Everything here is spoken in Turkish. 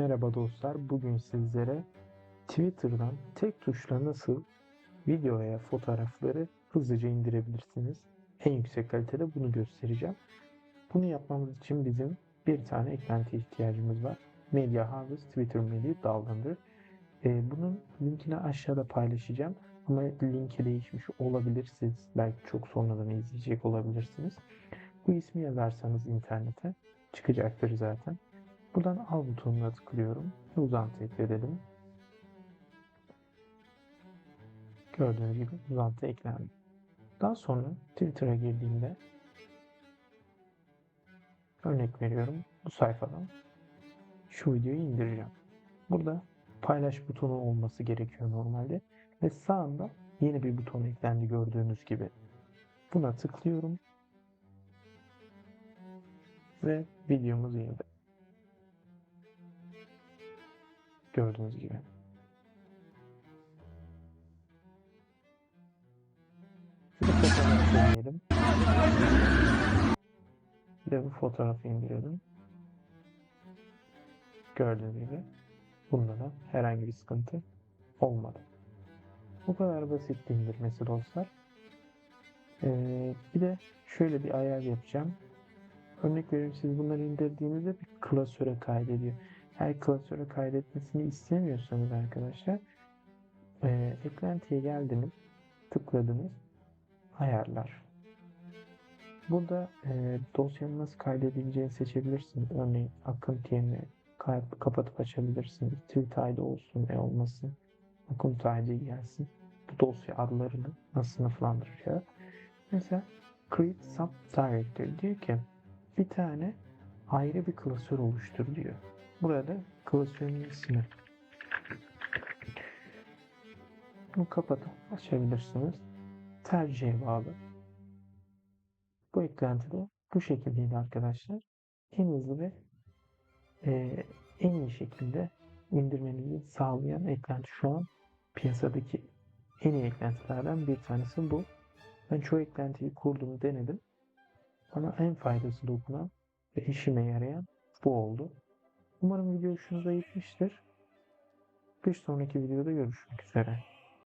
Merhaba dostlar. Bugün sizlere Twitter'dan tek tuşla nasıl video veya fotoğrafları hızlıca indirebilirsiniz. En yüksek kalitede bunu göstereceğim. Bunu yapmamız için bizim bir tane eklenti ihtiyacımız var. Media Harvest Twitter Media Downloader. Ee, bunun linkini aşağıda paylaşacağım. Ama linki değişmiş olabilir. Siz belki çok sonradan izleyecek olabilirsiniz. Bu ismi yazarsanız internete çıkacaktır zaten. Buradan al butonuna tıklıyorum ve uzantı ekledim. Gördüğünüz gibi uzantı eklendi. Daha sonra Twitter'a girdiğimde örnek veriyorum bu sayfadan şu videoyu indireceğim. Burada paylaş butonu olması gerekiyor normalde ve sağında yeni bir buton eklendi gördüğünüz gibi. Buna tıklıyorum ve videomuz indirdi. Gördüğünüz gibi. Şurada fotoğraf deneyelim. Bir de bu fotoğrafı indirelim. Gördüğünüz gibi. Bunda da herhangi bir sıkıntı olmadı. Bu kadar basit indirmesi dostlar. Ee, bir de şöyle bir ayar yapacağım. Örnek veriyorum siz bunları indirdiğinizde bir klasöre kaydediyor her klasöre kaydetmesini istemiyorsanız arkadaşlar e, eklentiye geldiniz tıkladınız ayarlar. Burada e, dosyanın nasıl kaydedileceğini seçebilirsiniz. Örneğin akıntı yerine kapatıp açabilirsiniz. Tweet ID olsun e olmasın akıntı ID gelsin. Bu dosya adlarını nasıl sınıflandıracak mesela create subdirectory diyor ki bir tane ayrı bir klasör oluştur diyor Burada klasörün ismi. Bunu kapatıp açabilirsiniz. Tercihe bağlı. Bu eklenti de bu şekildeydi arkadaşlar. En hızlı ve e, en iyi şekilde indirmenizi sağlayan eklenti şu an piyasadaki en iyi eklentilerden bir tanesi bu. Ben çoğu eklentiyi kurdum, denedim. Bana en faydası dokunan ve işime yarayan bu oldu. Umarım video hoşunuza gitmiştir. Bir sonraki videoda görüşmek üzere.